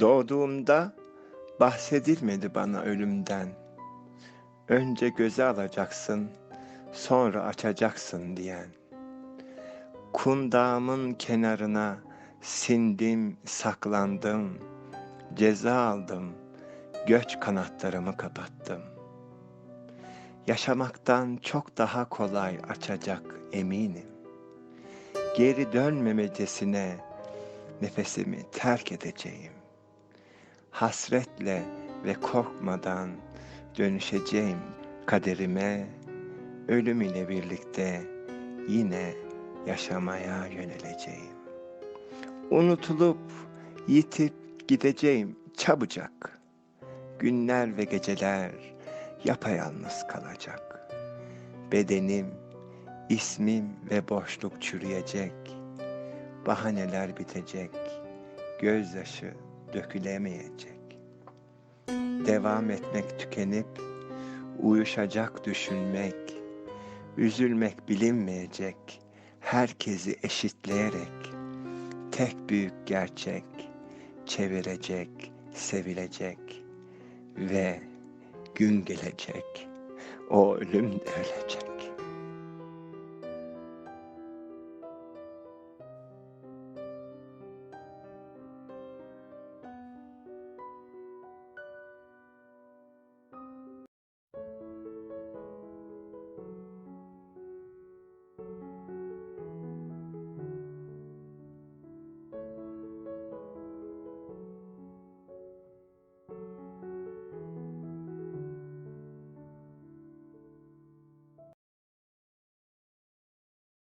Doğduğumda bahsedilmedi bana ölümden. Önce göze alacaksın, sonra açacaksın diyen. Kundağımın kenarına sindim, saklandım, ceza aldım, göç kanatlarımı kapattım. Yaşamaktan çok daha kolay açacak eminim. Geri dönmemecesine nefesimi terk edeceğim. Hasretle ve korkmadan dönüşeceğim kaderime, ölüm ile birlikte yine yaşamaya yöneleceğim. Unutulup yitip gideceğim çabucak. Günler ve geceler yapayalnız kalacak. Bedenim, ismim ve boşluk çürüyecek. Bahaneler bitecek. Gözyaşı dökülemeyecek. Devam etmek tükenip uyuşacak düşünmek, üzülmek bilinmeyecek. Herkesi eşitleyerek tek büyük gerçek çevirecek, sevilecek ve gün gelecek. O ölüm de ölecek.